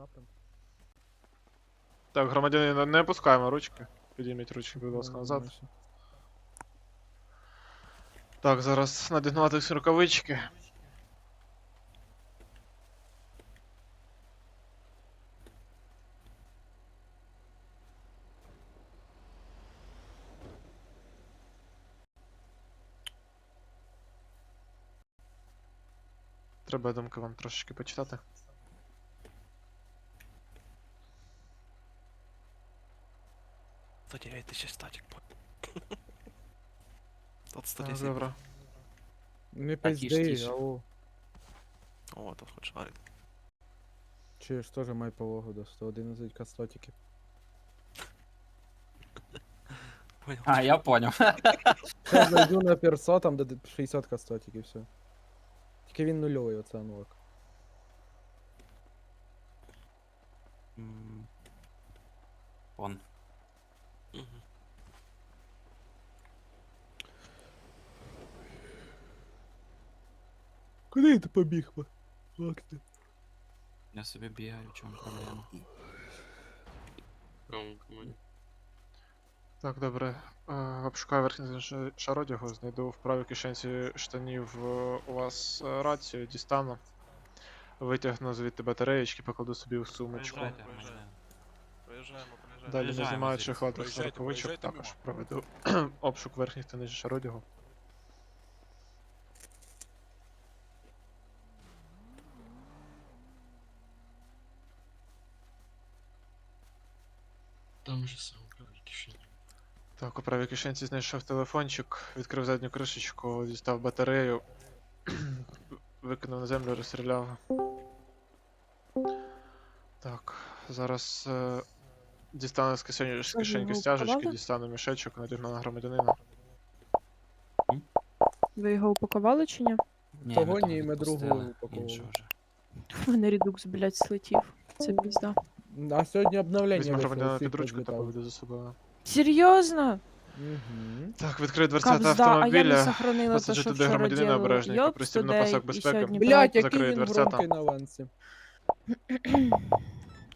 напрямку. Так, громадянин, не опускаємо ручки. Підійміть ручки, будь ласка, Ну, назад. Так, зараз надягнути рукавички. Треба думки вам трошечки почитати. Ще статик. Тут Так, 110. добре. Не тише, пизди, тише. ау. О, тут хоч шарик. Чи ж теж май повагу до 111 кастотиків. Понял. А, я понял. Зараз зайду на персо, там де 60 кастотиків, все. Тільки він нульовий, оце анлок. М, Вон. Куди ти побіг? Лакти. Я собі бігаю, в чому проблема. Так, добре. Е, Обшукаю верхній ш- шар одягу, знайду в правій кишенці штанів е, у вас е, рацію, дістану. Витягну звідти батареєчки, покладу собі в сумочку. Проїжджайте, Проїжджаємо. проїжджаємо. Далі не знімаючи звідси. Проїжджайте, проїжджайте також мимо. проведу обшук верхніх та нижніх шар одягу. Там же сам правий кишені. Так, у правій кишенці знайшов телефончик, відкрив задню кришечку, дістав батарею, викинув на землю, розстріляв. Так, зараз е, дістану з кишені з кишеньки стяжечки, дістану мішечок, надягну на громадянина. Ви його упакували чи ні? Ні, Того там ні, ми другу упаковували. іншого вже. У мене редукс, блядь, слетів. Це пізда. А сьогодні обновлення Візьму вийшло, громадянина всіх під ручку та розлітав. поведу за собою. Серйозно? Мгм. Так, відкрив дверцята Кабзда, а я не автомобіля. сохранила те, посаджу що туди вчора громадянина делала. обережненько, Йоп, пристібну студей, пасок і безпеки. сьогодні Блять, брать. який Закрию він дверцята. громкий на авансі.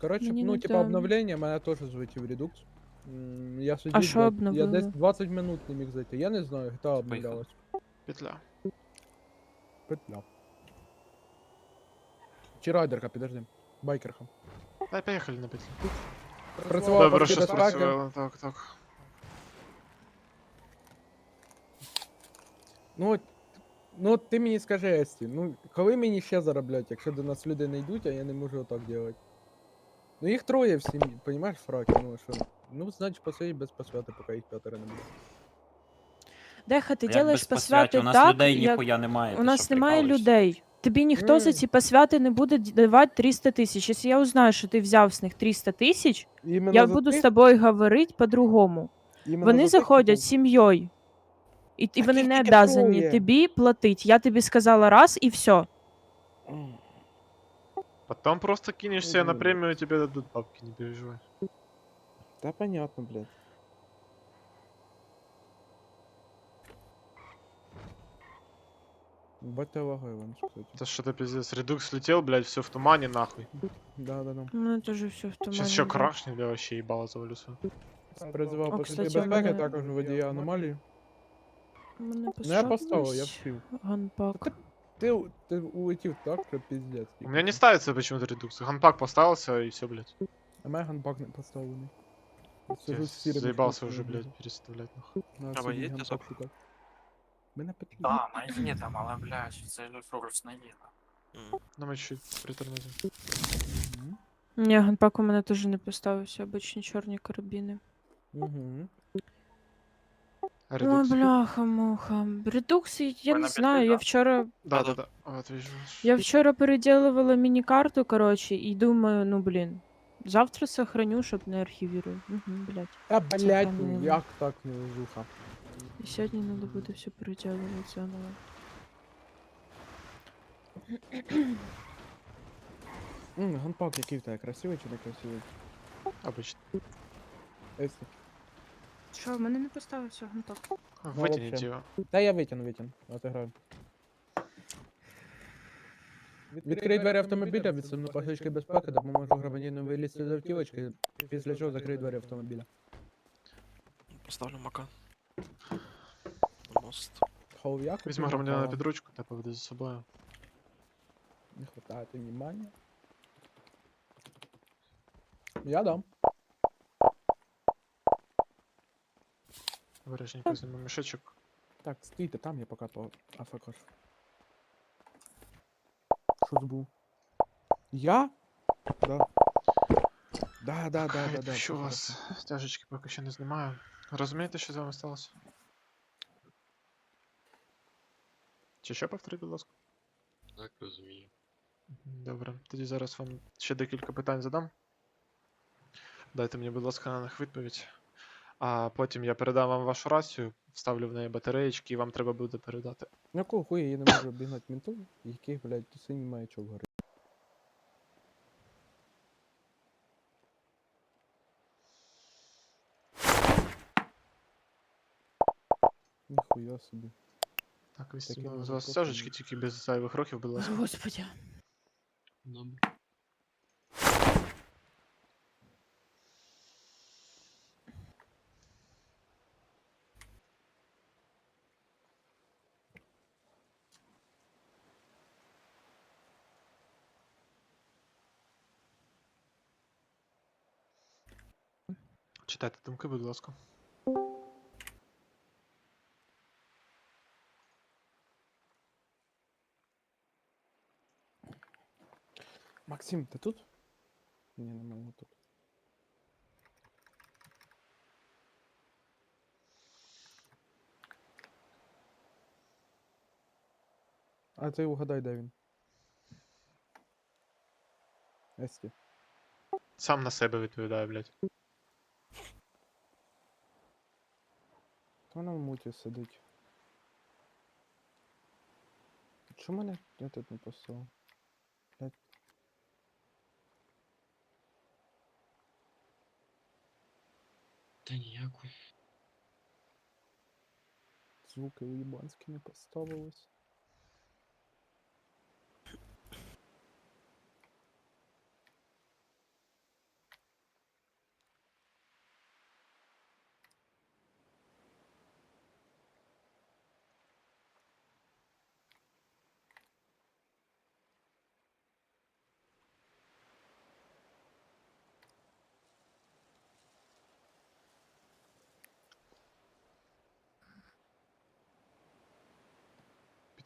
Коротше, Мені ну, не типа там. обновлення, мене теж звуть в редукс. М, Я сидів, що блядь, я обновили? десь 20 минут не міг зайти. Я не знаю, хто обновлялась. Петля. Петля. Чи райдерка, підожди. Байкерка. Дай поїхали на петлю. Працювала Добре, що спрацювало, так, так. Ну, ну ти мені скажи, Есті, ну коли мені ще заробляти, якщо до нас люди не йдуть, а я не можу отак робити. Ну їх троє в сім'ї, понімаєш, фраки, ну а що? Ну, значить, посидіть без посвяти, поки їх п'ятеро не буде. Деха, ти Як делаєш без посвяті? посвяти У нас так, людей як... ніхуя немає. У нас що, немає прикалуєшся? людей. Тобі ніхто за ці посвяти не буде давати 300 тисяч. Якщо я узнаю, що ти взяв з них 300 тисяч, я буду з тобою говорити по-другому. іменно Вони заходять хто- сім'єю. І, і вони не обязані тобі платить. Я тобі сказала раз і все. Потом просто кинешь себе на премию, тебе дадут бабки, не переживай. Та понятно, блядь. Бать лагаю вам, кстати. Это что-то пиздец. Редукс летел, блядь, все в тумане, нахуй. Да, да, да. Ну, це ж все в тумані. Сейчас еще да. крашнет, я вообще ебало завалю свою. Призивав О, паски кстати, безпеки, мене- також водія аномалії. Мене Ну я поставив, я вшив. Ганпак. Ти, у- ти улетів так, що піздець. У меня не ставится почему-то редукс. Ганпак поставился и все, блядь. А мене ганпак не поставлений. Я Сижу з сірими заебался уже, блядь, переставлять, нахуй. На А ви собі шукати. Мене петлі. Да, на є там, але, блядь, це фокус не є. М. Ну мы чуть притормозим. Мгм. Ні, ганпак у мене теж не поставився, обичні чорні карабіни. Мгм. А Ой, редукс? бляха, муха. Редукс, я Ви не на знаю, я підпитах? вчора. Да, да, да. Вот вижу. Я вчора переделывала міні-карту, короче, і думаю, ну блін. Завтра сохраню, щоб не архівірую. Угу, блядь. Та блядь, ну Сохранила. як так не Везуха? І сьогодні треба буде все переделувати заново. Ммм, ганпак який в тебе, красивий чи не красивий? Обычно. Есті. Що, в мене не поставився ганпак? Вытяните вообще. его. Та я витягну, витягну, отиграю. Відкрий двері автомобіля, відсуну пасочки безпеки, допоможу громадянину вилізти з автівочки, після чого закрий двері автомобіля. Поставлю мака. Мост. Хов як? Візьми громадянина під ручку та поведи за собою. Не хватает внимания. Я дам. Обережненько візьмемо мішечок. Так, стійте там, я поки по афакаш. Що збув? Я? Да. Да, да, да, да, да. Що все вас стяжечки поки що не знімаю. Розумієте, що з вами сталося? Чи що повторіть, будь ласка? Так, розумію. Добре. Тоді зараз вам ще декілька питань задам. Дайте мені, будь ласка, на них відповідь. А потім я передам вам вашу рацію, вставлю в неї батареєчки, і вам треба буде передати. Ну якого хуя я не можу обігнати менту, яких, блядь, синій маячок горить. Ніхуя собі. Так, Таке візьмемо з може вас просто стяжечки, бути. тільки без зайвих років, будь ласка. Господи. Добре. Читайте думки, будь ласка. Максим, ти тут? Ні, немає тут. А ти угадай, де він. Сам на себе відповідаю, блядь. То вона в муті сидить. Чому мене я тут не поставив? Та ніяку. Звуки уїбанські не поставились.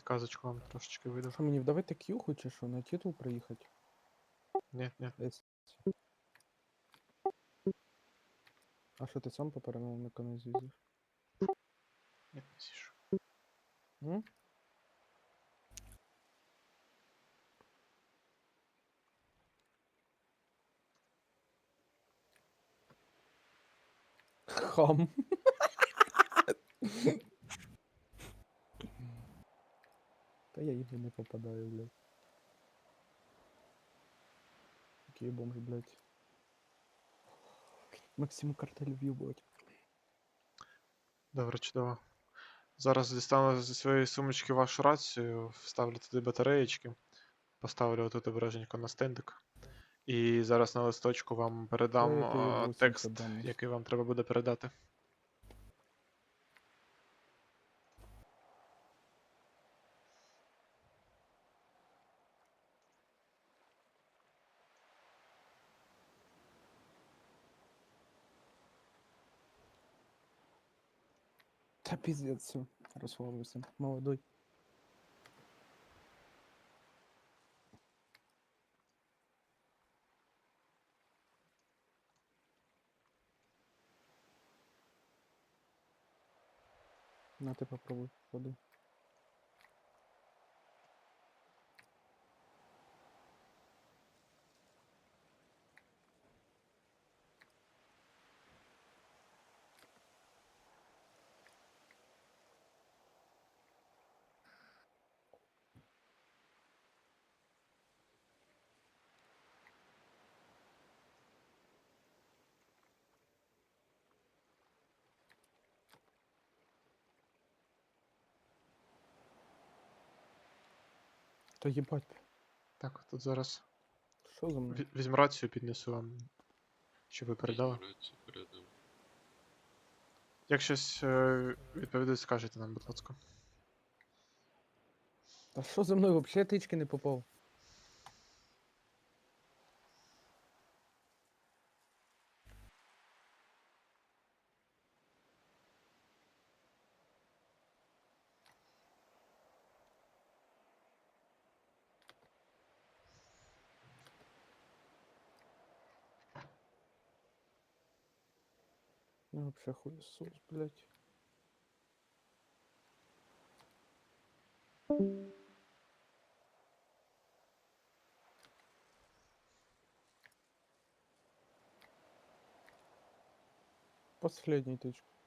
Підказочку вам трошечки видав. Що мені вдавити к'юху чи що, на титул приїхати? Ні, ні. А що ти сам по на кону з'їздиш? Ні, не сішу. М? Хам. Та я їх не попадаю, блядь. Який бомж, блядь. Максим картель в'юбать. Добре, чудово. Зараз дістану зі своєї сумочки вашу рацію, вставлю туди батареєчки, поставлю тут обережненько на стендик. І зараз на листочку вам передам а, текст, який вам треба буде передати. Та пиздец, все, розслабився. Молодой. На ти попробуй, ходи. Та їбать. Так, тут зараз Що за мною? ві- візьму рацію, піднесу вам. Що ви передали? Рацію передам. Як щось е, відповідати, скажете нам, будь ласка. Та що за мною взагалі тички не попав? Ну, вообще хуесос, блядь. Последний тычку.